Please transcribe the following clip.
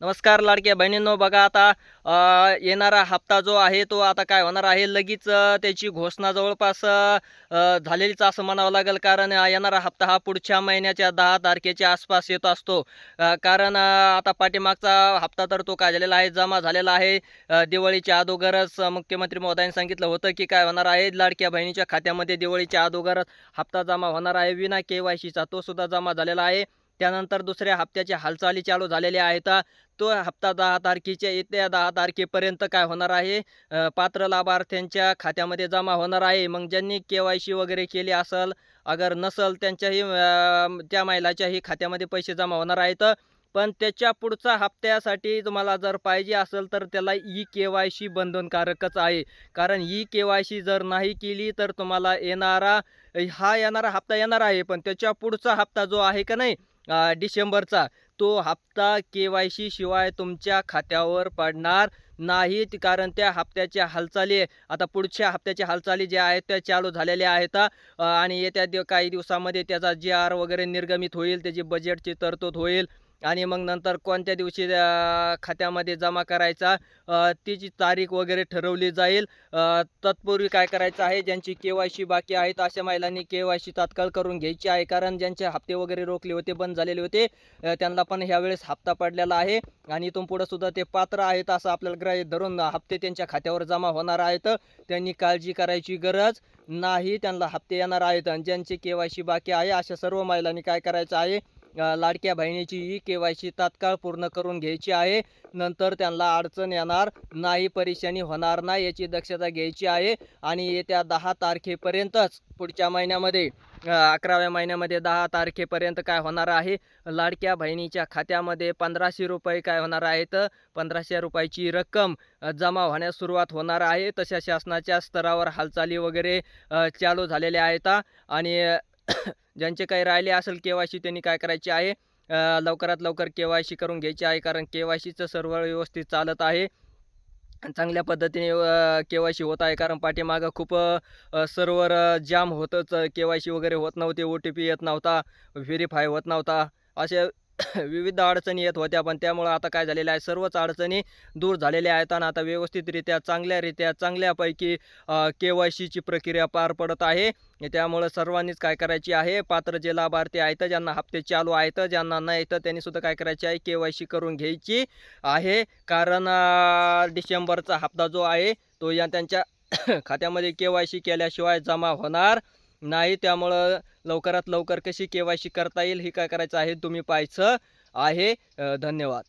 नमस्कार लाडक्या बहिणींनो बघा आता येणारा हप्ता जो आहे तो आता काय होणार आहे? लगेच त्याची घोषणा जवळपास झालेलीच असं म्हणावं लागेल. कारण येणारा हप्ता हा पुढच्या महिन्याच्या दहा तारखेच्या आसपास येत असतो. कारण आता पाठीमागचा हप्ता तर तो काय झालेला आहे? जमा झालेला आहे. दिवाळीच्या अगोदरच मुख्यमंत्री महोदयांनी सांगितलं होतं की काय होणार आहे? लाडक्या बहिणीच्या खात्यामध्ये दिवाळीच्या अगोदरच हप्ता जमा होणार आहे. विना के वाय सीचा तो सुद्धा जमा झालेला आहे. त्यानंतर दुसऱ्या हप्त्याच्या हालचाली चालू झालेल्या आहेत. तो हप्ता दहा तारखेच्या येत्या दहा तारखेपर्यंत काय होणार आहे? पात्र लाभार्थ्यांच्या खात्यामध्ये जमा होणार आहे. मग ज्यांनी के वाय सी वगैरे केली असेल अगर नसल त्यांच्याही त्या महिलाच्याही खात्यामध्ये पैसे जमा होणार आहेत. पण त्याच्या पुढचा हप्त्यासाठी तुम्हाला जर पाहिजे असेल तर त्याला ई के वाय सी बंधनकारकच आहे. कारण ई के वाय सी जर नाही केली तर तुम्हाला येणारा हा येणारा हप्ता येणार आहे. पण त्याच्या पुढचा हप्ता जो आहे का नाही डिसेंबरचा. तो हप्ता के वाय सी शिवाय तुमच्या खात्यावर पडणार नाहीत कारण त्या हप्त्याच्या हालचाली आता पुढच्या हप्त्याच्या हालचाली ज्या आहेत त्या चालू झालेल्या आहेत आणि येत्या दिव काही दिवसामध्ये त्याचा जी आर वगैरे निर्गमित होईल त्याची बजेटची तरतूद होईल. आणि मग नंतर कोणत्या दिवशी खात्यामध्ये जमा करायचा तिची तारीख वगैरे ठरवली जाईल. तत्पूर्वी काय करायचं आहे ज्यांची के वाय सी बाकी आहेत अशा महिलांनी के वाय सी तात्काळ करून घ्यायची आहे. कारण ज्यांचे हप्ते वगैरे रोखले होते बंद झालेले होते त्यांना पण ह्यावेळेस हप्ता पडलेला आहे. आणि इथून पुढं सुद्धा ते पात्र आहेत असं आपल्याला ग्राह्य धरून हप्ते त्यांच्या खात्यावर जमा होणार आहेत. त्यांनी काळजी करायची गरज नाही त्यांना हप्ते येणार आहेत. आणि ज्यांची के वाय सी बाकी आहे अशा सर्व महिलांनी काय करायचं आहे लाडक्या बहिणीची ही के वाय सी तात्काळ पूर्ण करून घ्यायची आहे. नंतर त्यांना अडचण येणार नाही परेशानी होणार नाही याची दक्षता घ्यायची आहे. आणि येत्या दहा तारखेपर्यंतच पुढच्या महिन्यामध्ये अकराव्या महिन्यामध्ये दहा तारखेपर्यंत काय होणार आहे? लाडक्या बहिणीच्या खात्यामध्ये पंधराशे रुपये काय होणार आहेत? पंधराशे रुपयाची रक्कम जमा होण्यास सुरुवात होणार आहे. तशा शासनाच्या स्तरावर हालचाली वगैरे चालू झालेल्या आहेत. आणि ज्यांचे काही राहिले असेल के वाय सी त्यांनी काय करायचे आहे? लवकरात लवकर के वाय सी करून घ्यायची आहे कारण के वाय सीचं सर्व व्यवस्थित चालत आहे. चांगल्या पद्धतीने के वाय सी होत आहे कारण पाठीमागं खूप सर्वर जाम होतंच के वाय सी वगैरे होत नव्हते ओ टी पी येत नव्हता व्हेरीफाय होत नव्हता. असे विविध अडचणी येत होत्या पण त्यामुळं आता काय झालेलं आहे? सर्वच अडचणी दूर झालेल्या आहेत आणि आता व्यवस्थितरित्या चांगल्यारित्या चांगल्यापैकी के वाय सीची प्रक्रिया पार पडत आहे. त्यामुळं सर्वांनीच काय करायची आहे? पात्र जे लाभार्थी आहेत ज्यांना हप्ते चालू आहेत ज्यांना नाही तर त्यांनी सुद्धा काय करायचे आहे? के वाय सी करून घ्यायची आहे. कारण डिसेंबरचा हप्ता जो आहे तो या त्यांच्या खात्यामध्ये के वाय सी केल्याशिवाय जमा होणार नाही त्यामुळं लवकरात लवकर कशी के वाय सी करता येईल हे काय करायचं आहे तुम्ही पाहायचं आहे. धन्यवाद.